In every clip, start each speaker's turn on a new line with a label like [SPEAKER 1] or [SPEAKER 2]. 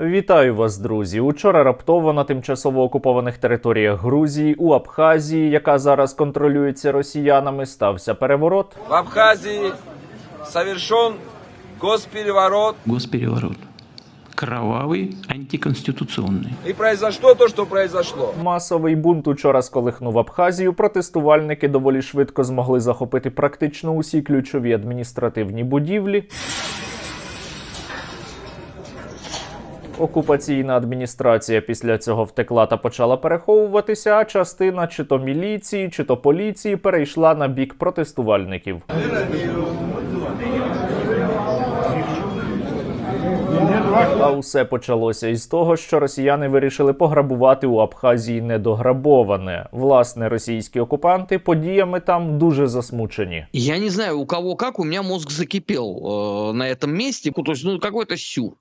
[SPEAKER 1] Вітаю вас, друзі. Учора раптово на тимчасово окупованих територіях Грузії у Абхазії, яка зараз контролюється росіянами, стався переворот.
[SPEAKER 2] В Абхазии совершен госпереворот
[SPEAKER 3] госпереворот. Кровавый, антиконституционный.
[SPEAKER 2] и произошло то, что произошло.
[SPEAKER 1] Масовий бунт учора сколихнув Абхазію. Протестувальники доволі швидко змогли захопити практично усі ключові адміністративні будівлі. Окупаційна адміністрація після цього втекла та почала переховуватися, а частина чи то міліції, чи то поліції перейшла на бік протестувальників. А усе почалося із того, що росіяни вирішили пограбувати у Абхазії недограбоване. Власне, російські окупанти подіями там дуже засмучені.
[SPEAKER 4] Я не знаю, у кого как, у меня мозг закипел э, на этом месте. То есть, ну, какой-то сюр.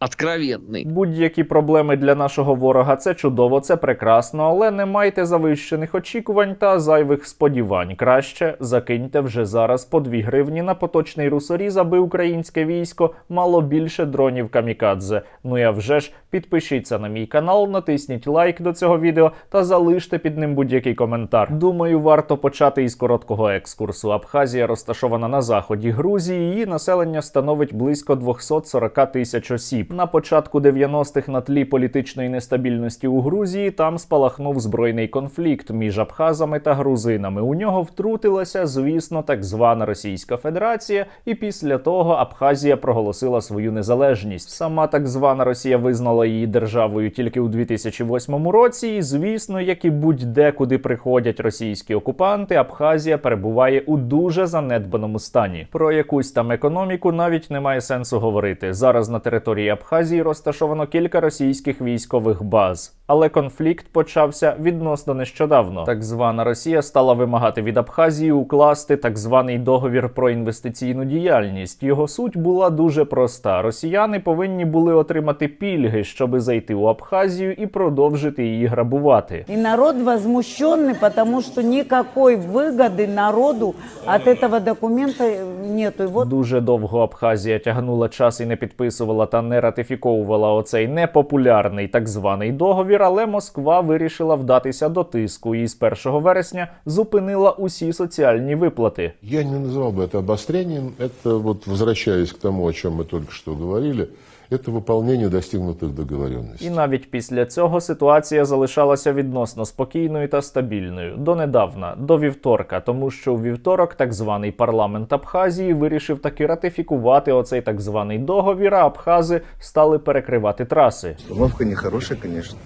[SPEAKER 4] Откровенный.
[SPEAKER 1] Будь-які проблеми для нашого ворога це чудово, це прекрасно, але не майте завищених очікувань та зайвих сподівань. Краще закиньте вже зараз по 2 гривні на поточний русоріз, аби українське військо мало більше дронів камікадзе. Ну а вже ж підпишіться на мій канал, натисніть лайк до цього відео та залиште під ним будь-який коментар. Думаю, варто почати із короткого екскурсу. Абхазія розташована на заході Грузії. Її населення становить близько 240 тисяч осіб. На початку 90-х на тлі політичної нестабільності у Грузії там спалахнув збройний конфлікт між абхазами та грузинами. У нього втрутилася, звісно, так звана Російська Федерація, і після того Абхазія проголосила свою незалежність. Сама так звана Росія визнала її державою тільки у 2008 році. І звісно, як і будь-де, куди приходять російські окупанти, Абхазія перебуває у дуже занедбаному стані. Про якусь там економіку навіть немає сенсу говорити. Зараз на території Абхазії розташовано кілька російських військових баз. Але конфлікт почався відносно нещодавно. Так звана Росія стала вимагати від Абхазії укласти так званий договір про інвестиційну діяльність. Його суть була дуже проста: росіяни повинні були отримати пільги, щоби зайти у Абхазію і продовжити її грабувати.
[SPEAKER 5] И народ возмущенный, потому что никакой выгоды народу от этого документа нету. И вот
[SPEAKER 1] Дуже довго Абхазія тягнула час і не підписувала та не ратифіковувала оцей непопулярний так званий договір, але Москва вирішила вдатися до тиску і з 1 вересня зупинила усі соціальні виплати.
[SPEAKER 6] Я не называл бы это обострением. Это, вот возвращаясь к тому, о чем мы только что говорили, это выполнение достигнутых договоренностей.
[SPEAKER 1] І навіть після цього ситуація залишалася відносно спокійною та стабільною донедавна, до вівторка, тому що у вівторок так званий парламент Абхазії вирішив таки ратифікувати оцей так званий договір, а абхази стали перекривати траси.
[SPEAKER 7] Обстановка нехорошая, конечно.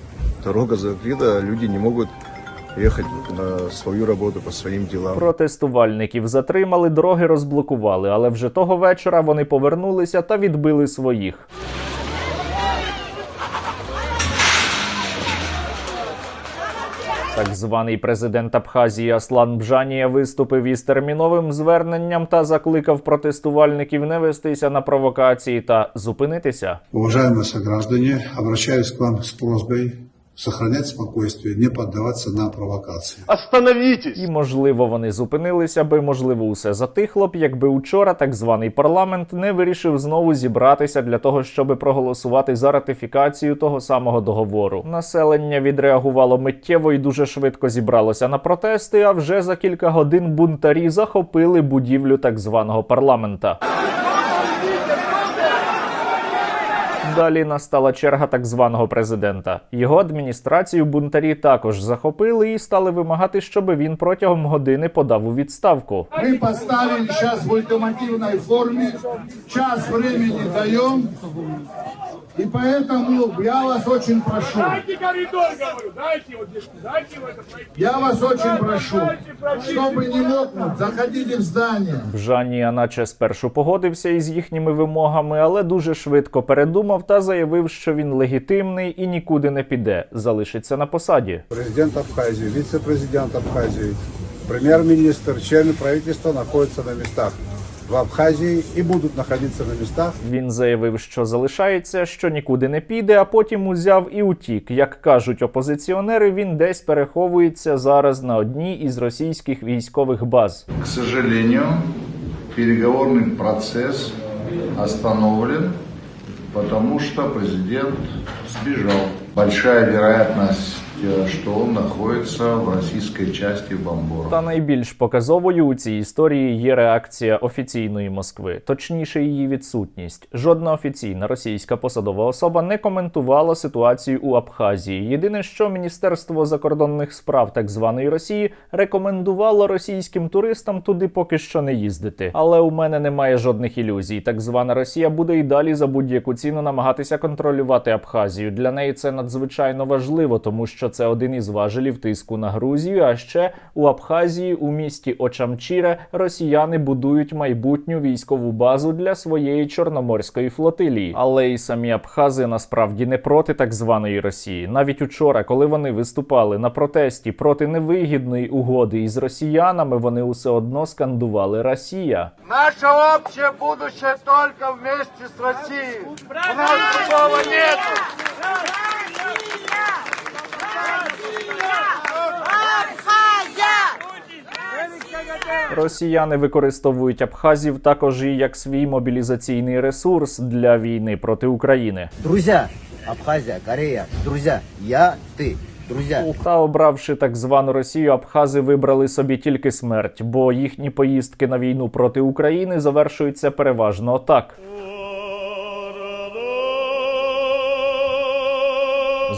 [SPEAKER 7] Дорога закрыта, люди не могут ехать на свою работу по своим делам.
[SPEAKER 1] Протестувальників затримали, дороги розблокували, але вже того вечора вони повернулися та відбили своїх. Так званий президент Абхазії Аслан Бжанія виступив із терміновим зверненням та закликав протестувальників не вестися на провокації та зупинитися.
[SPEAKER 8] Уважаемые сограждане, обращаюсь к вам с просьбой сохранять спокойствие, не поддаваться на провокации.
[SPEAKER 1] І можливо вони зупинилися би, можливо, усе затихло б, якби учора так званий парламент не вирішив знову зібратися для того, щоб проголосувати за ратифікацію того самого договору. Населення відреагувало миттєво і дуже швидко зібралося на протести. А вже за кілька годин бунтарі захопили будівлю так званого парламента. Далі настала черга так званого президента. Його адміністрацію бунтарі також захопили і стали вимагати, щоб він протягом години подав у відставку.
[SPEAKER 8] Мы поставили сейчас в ультимативной форме, час времени даем, и поэтому я вас очень прошу,
[SPEAKER 9] Дайте коридор, говорю, дайте вот здесь, дайте в это пройти.
[SPEAKER 8] я вас очень прошу, чтобы не мокнуть, заходите в здание.
[SPEAKER 1] Бжанія наче спершу погодився із їхніми вимогами, але дуже швидко передумав та заявив, що він легітимний і нікуди не піде, залишиться на посаді.
[SPEAKER 8] Президент Абхазии, вице-президент Абхазии, премьер-министр, члены правительства находятся на местах в Абхазии и будут находиться на местах.
[SPEAKER 1] Він заявив, що залишається, що нікуди не піде, а потім узяв і утік. Як кажуть опозиціонери, він десь переховується зараз на одній із російських військових баз.
[SPEAKER 10] К сожалению, переговорный процесс остановлен Потому что президент сбежал. Большая вероятность, э, что он в российской части Бомбора.
[SPEAKER 1] Та найбільш показовою у цій історії є реакція офіційної Москви, точніше, її відсутність. Жодна офіційна російська посадова особа не коментувала ситуацію у Абхазії. Єдине, що Міністерство закордонних справ так званої Росії рекомендувало російським туристам туди поки що не їздити. Але у мене немає жодних ілюзій. Так звана Росія буде і далі за будь-яку ціну намагатися контролювати Абхазію. Для неї це надзвичайно важливо, тому що це один із важелів тиску на Грузію. А ще у Абхазії у місті Очамчіре росіяни будують майбутню військову базу для своєї чорноморської флотилії. Але і самі Абхази насправді не проти так званої Росії. Навіть учора, коли вони виступали на протесті проти невигідної угоди із росіянами, вони усе одно скандували Росія.
[SPEAKER 9] Наше общее будущее вместе с Россией. У нас другого нету.
[SPEAKER 1] Росіяни використовують абхазів також і як свій мобілізаційний ресурс для війни проти України.
[SPEAKER 11] Друзі, Абхазія, Корея, друзі, я, ти. Друзі.
[SPEAKER 1] Та обравши так звану Росію, абхази вибрали собі тільки смерть, бо їхні поїздки на війну проти України завершуються переважно так.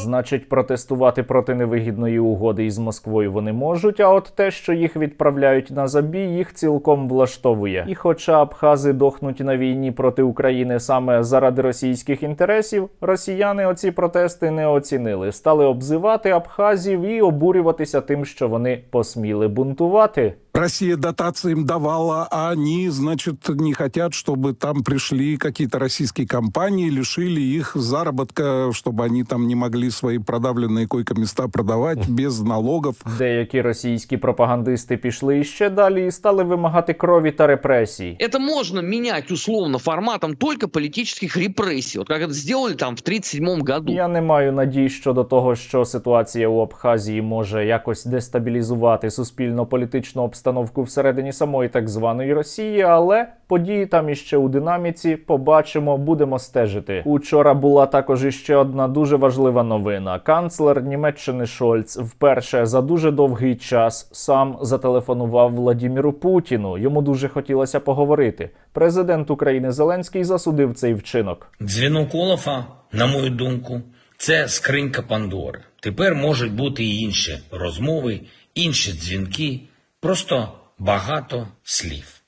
[SPEAKER 1] Значить, протестувати проти невигідної угоди із Москвою вони можуть. А от те, що їх відправляють на забій, їх цілком влаштовує. І хоча абхази дохнуть на війні проти України саме заради російських інтересів, росіяни оці протести не оцінили, стали обзивати абхазів і обурюватися тим, що вони посміли бунтувати.
[SPEAKER 12] Россия дотации им давала, а они, значит, не хотят, чтобы там пришли какие-то российские компании, лишили их заработка, чтобы они там не могли свои продавленные койко-места продавать без налогов.
[SPEAKER 1] Деякі російські пропагандисти пішли іще далі і стали вимагати крові та репресій.
[SPEAKER 4] Это можно менять условно форматом только политических репрессий. Вот как это сделали там в 1937 году.
[SPEAKER 1] Я не маю надій щодо того, що ситуація у Абхазії може якось дестабілізувати суспільно-політичну обстановку всередині самої так званої Росії, але події там іще у динаміці. Побачимо, будемо стежити. Учора була також іще одна дуже важлива новина. Канцлер Німеччини Шольц вперше за дуже довгий час сам зателефонував Владіміру Путіну. Йому дуже хотілося поговорити. Президент України Зеленський засудив цей вчинок.
[SPEAKER 13] Дзвінок Олафа, на мою думку, це скринька Пандори. Тепер можуть бути і інші розмови, інші дзвінки, просто багато слів.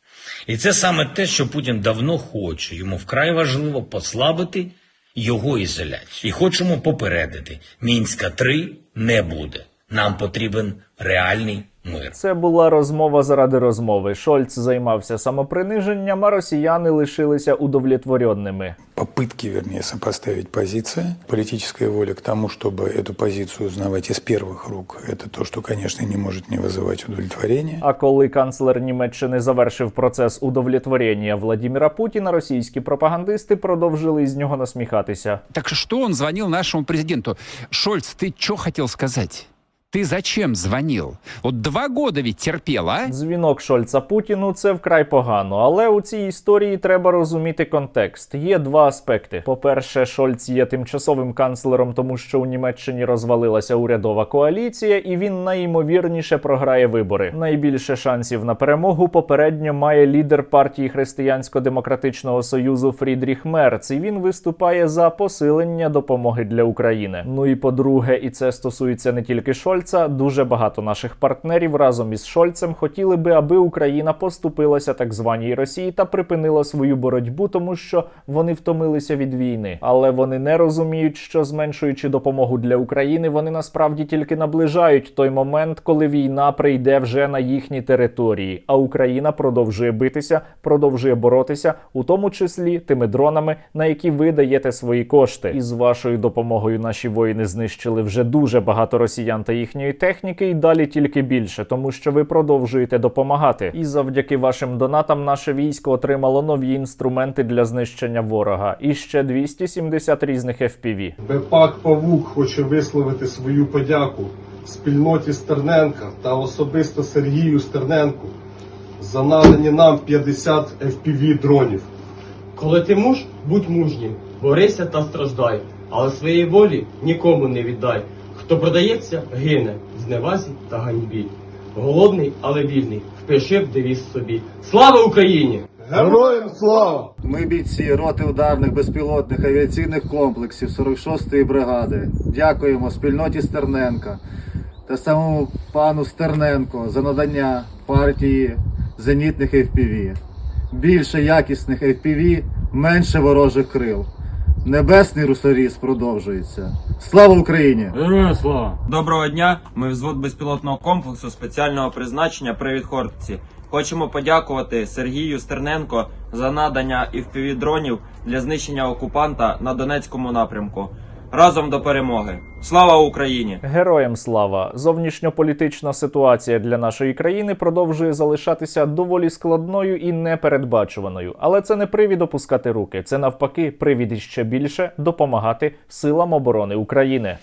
[SPEAKER 13] І це саме те, що Путін давно хоче. Йому вкрай важливо послабити його ізоляцію. І хочемо попередити: Мінська 3 не буде. Нам потрібен реальний мир.
[SPEAKER 1] Це була розмова заради розмови. Шольц займався самоприниженням, а росіяни лишилися удовлетворенними.
[SPEAKER 12] Попытки, вернее, сопоставить позиции. Политическая воля к тому, чтобы эту позицию узнавать из первых рук, это то, что, конечно, не может не вызывать удовлетворения.
[SPEAKER 1] А коли канцлер Німеччини завершив процес удовлетворення Владіміра Путіна, російські пропагандисти продовжили із нього насміхатися.
[SPEAKER 14] Так что он звонил нашему президенту? Шольц, ты что хотел сказать? Ты зачем звонил? Вот два года ведь терпел?
[SPEAKER 1] Дзвінок Шольца Путіну це вкрай погано, але у цій історії треба розуміти контекст. Є два аспекти. По-перше, Шольц є тимчасовим канцлером, тому що у Німеччині розвалилася урядова коаліція, і він найімовірніше програє вибори. Найбільше шансів на перемогу попередньо має лідер партії Християнсько-демократичного союзу Фрідріх Мерц. І він виступає за посилення допомоги для України. Ну і по-друге, і це стосується не тільки Шольца. Дуже багато наших партнерів разом із Шольцем хотіли би, аби Україна поступилася так званій Росії та припинила свою боротьбу, тому що вони втомилися від війни. Але вони не розуміють, що зменшуючи допомогу для України, вони насправді тільки наближають той момент, коли війна прийде вже на їхні території. А Україна продовжує битися, продовжує боротися, у тому числі тими дронами, на які ви даєте свої кошти. І з вашою допомогою наші воїни знищили вже дуже багато росіян та їхньої техніки, і далі тільки більше, тому що ви продовжуєте допомагати. І завдяки вашим донатам наше військо отримало нові інструменти для знищення ворога. І ще 270 різних FPV.
[SPEAKER 15] Бепак Павук хоче висловити свою подяку спільноті Стерненка та особисто Сергію Стерненку за надані нам 50 FPV дронів. Коли ти муж, будь мужнім.
[SPEAKER 16] борися та страждай, але своєї волі нікому не віддай. Хто продається, гине в зневазі та ганьбі. Голодний, але вільний, впиши в девіз собі. Слава Україні!
[SPEAKER 17] Героям слава! Ми бійці роти ударних безпілотних авіаційних комплексів 46-ї бригади. Дякуємо спільноті Стерненка та самому пану Стерненко за надання партії зенітних FPV. Більше якісних FPV, менше ворожих крил. Небесний русаріс продовжується. Слава Україні!
[SPEAKER 18] Героям слава! Доброго дня! Ми взвод безпілотного комплексу спеціального призначення «Привід Хортці. Хочемо подякувати Сергію Стерненко за надання і дронів для знищення окупанта на Донецькому напрямку. Разом до перемоги! Слава Україні!
[SPEAKER 1] Героям слава! Зовнішньополітична ситуація для нашої країни продовжує залишатися доволі складною і непередбачуваною. Але це не привід опускати руки. Це навпаки привід іще більше допомагати силам оборони України.